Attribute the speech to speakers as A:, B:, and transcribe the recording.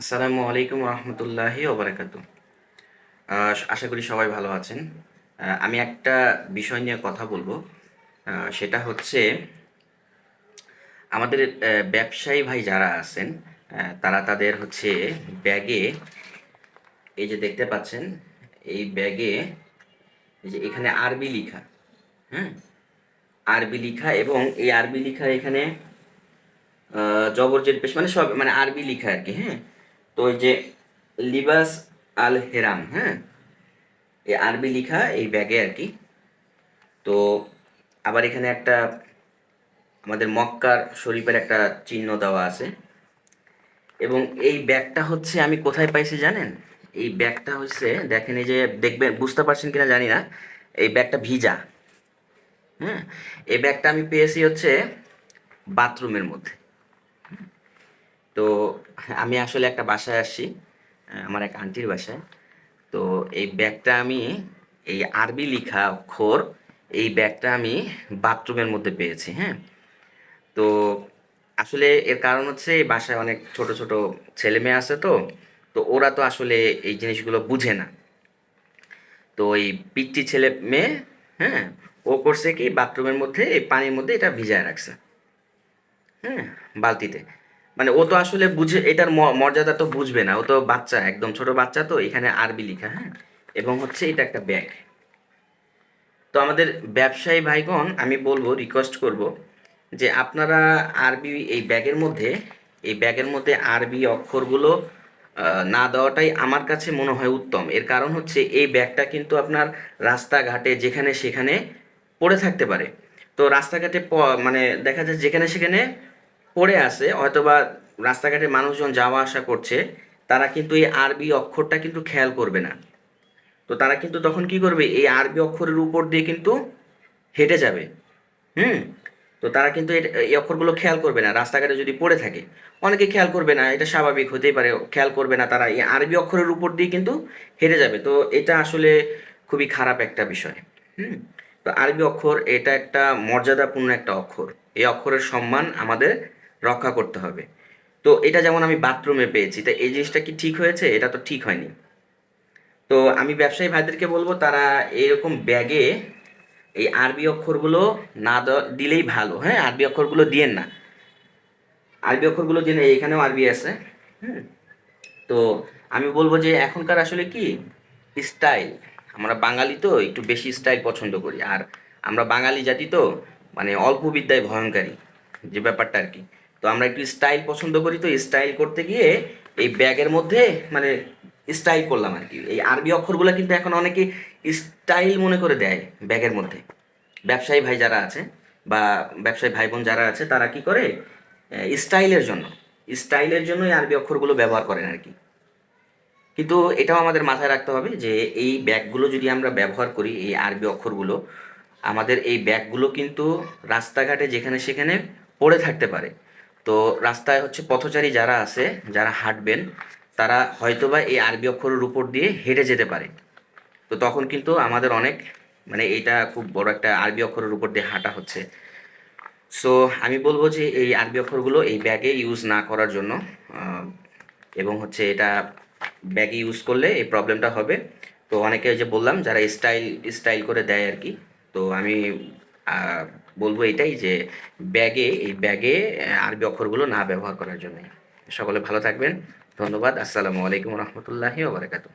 A: আসসালামু আলাইকুম রহমতুল্লাহি ওবরাকাতু আশা করি সবাই ভালো আছেন। আমি একটা বিষয় নিয়ে কথা বলব। সেটা হচ্ছে আমাদের ব্যবসায়ী ভাই যারা আছেন তারা তাদের হচ্ছে ব্যাগে এই যে দেখতে পাচ্ছেন এই ব্যাগে এই যে এখানে আরবি লিখা হ্যাঁ আরবি লিখা এবং এই আরবি লিখা এখানে আহ, জবর জের পেশ মানে সব মানে আরবি লিখা আর কি হ্যাঁ? তো ওই যে লিবাস আল হেরাম হ্যাঁ? এই আরবি লিখা এই ব্যাগে আর কি। তো আবার এখানে একটা আমাদের মক্কার শরীফের একটা চিহ্ন দেওয়া আছে। এবং এই ব্যাগটা হচ্ছে আমি কোথায় পাইছি জানেন? এই ব্যাগটা হচ্ছে, দেখেন এই যে দেখবেন, বুঝতে পারছেন কিনা জানি না। এই ব্যাগটা ভিজা হ্যাঁ? এই ব্যাগটা আমি পেয়েছি হচ্ছে বাথরুমের মধ্যে। তো আমি আসলে একটা বাসায় আসছি আমার এক আন্টির বাসায়। তো এই ব্যাগটা আমি, এই আরবি লিখা অক্ষর এই ব্যাগটা আমি বাথরুমের মধ্যে পেয়েছি হ্যাঁ। তো আসলে এর কারণ হচ্ছে এই বাসায় অনেক ছোট ছোট ছেলে মেয়ে আছে তো তো ওরা তো আসলে এই জিনিসগুলো বুঝে না। তো এই পিচ্চি ছেলে মেয়ে হ্যাঁ ও করছে কি বাথরুমের মধ্যে, এই পানির মধ্যে এটা ভিজায় রাখছে হ্যাঁ বালতিতে। মানে ও তো আসলে বুঝে, এটার মর্যাদা তো বুঝবে না। ও তো বাচ্চা, একদম ছোট বাচ্চা, তো এখানে আরবি লেখা হ্যাঁ? এবং হচ্ছে এটা একটা ব্যাগ তো আমাদের ব্যবসায়ী ভাইগণ, আমি বলব রিকোয়েস্ট করব যে আপনারা আরবি এই ব্যাগের মধ্যে, এই ব্যাগের মধ্যে আরবি অক্ষরগুলো না দেওয়াটাই আমার কাছে মনে হয় উত্তম। এর কারণ হচ্ছে এই ব্যাগটা কিন্তু আপনার রাস্তাঘাটে যেখানে সেখানে পড়ে থাকতে পারে। তো রাস্তাঘাটে মানে দেখা যায় যেখানে সেখানে পড়ে আছে, হয়তোবা রাস্তাঘাটে মানুষজন যাওয়া আসা করছে, তারা কিন্তু এই আরবি অক্ষরটা কিন্তু খেয়াল করবে না। তো তারা কিন্তু তখন কি করবে, এই আরবি অক্ষরের উপর দিয়ে কিন্তু হেঁটে যাবে। হুম? তো তারা কিন্তু এই অক্ষরগুলো খেয়াল করবে না, রাস্তাঘাটে যদি পড়ে থাকে। অনেকে খেয়াল করবে না, এটা স্বাভাবিক হতেই পারে, খেয়াল করবে না তারা, এই আরবি অক্ষরের উপর দিয়ে কিন্তু হেঁটে যাবে। তো এটা আসলে খুবই খারাপ একটা বিষয়। হুম? তো আরবি অক্ষর এটা একটা মর্যাদাপূর্ণ একটা অক্ষর। এই অক্ষরের সম্মান আমাদের রক্ষা করতে হবে। তো এটা যেমন আমি বাথরুমে পেয়েছি, তো এই জিনিসটা কি ঠিক হয়েছে? এটা তো ঠিক হয়নি। তো আমি ব্যবসায়ী ভাইদেরকে বলব, তারা এরকম ব্যাগে এই আরবি অক্ষরগুলো না দিলেই ভালো। হ্যাঁ আরবি অক্ষরগুলো দিয়েন না। আরবি অক্ষরগুলো দিন এখানেও আরবি আছে। হুম। তো আমি বলব যে এখনকার আসলে কি? স্টাইল। আমরা বাঙালি তো, একটু বেশি স্টাইল পছন্দ করি। আর আমরা বাঙালি জাতি তো মানে অল্প বিদ্যায় ভয়ঙ্করী যে ব্যাপারটা আর কি। তো আমরা একটু স্টাইল পছন্দ করি, তো স্টাইল করতে গিয়ে এই ব্যাগের মধ্যে মানে স্টাইল করলাম আর কি। এই আরবি অক্ষরগুলো কিন্তু এখন অনেকে স্টাইল মনে করে দেয় ব্যাগের মধ্যে। ব্যবসায়ী ভাই যারা আছে বা ব্যবসায়ী ভাই বোন যারা আছে, তারা কি করে? স্টাইলের জন্য। স্টাইলের জন্য এই আরবি অক্ষরগুলো ব্যবহার করেন আর কি। কিন্তু এটাও আমাদের মাথায় রাখতে হবে যে, এই ব্যাগগুলো যদি আমরা ব্যবহার করি, এই আরবি অক্ষরগুলো, আমাদের এই ব্যাগগুলো কিন্তু রাস্তাঘাটে যেখানে সেখানে পড়ে থাকতে পারে। তো রাস্তায় হচ্ছে পথচারী যারা আছে, যারা হাঁটবেন, তারা হয়তোবা এই আরবি অক্ষরের উপর দিয়ে হেঁটে যেতে পারে। তো তখন কিন্তু আমাদের অনেক মানে এটা খুব বড় একটা আরবি অক্ষরের উপর দিয়ে হাঁটা হচ্ছে। সো আমি বলব যে এই আরবি অক্ষরগুলো এই ব্যাগে ইউজ না করার জন্য এবং হচ্ছে এটা ব্যাগে ইউজ করলে এই প্রবলেমটা হবে। তো অনেকে যে বললাম, যারা স্টাইল স্টাইল করে দেয় আর কি। তো আমি বলব এটাই যে ব্যাগে, এই ব্যাগে আরবি অক্ষরগুলো না ব্যবহার করার জন্য। সকলে ভালো থাকবেন। ধন্যবাদ। আসসালামু আলাইকুম রহমতুল্লাহি ওবরাকাতুহ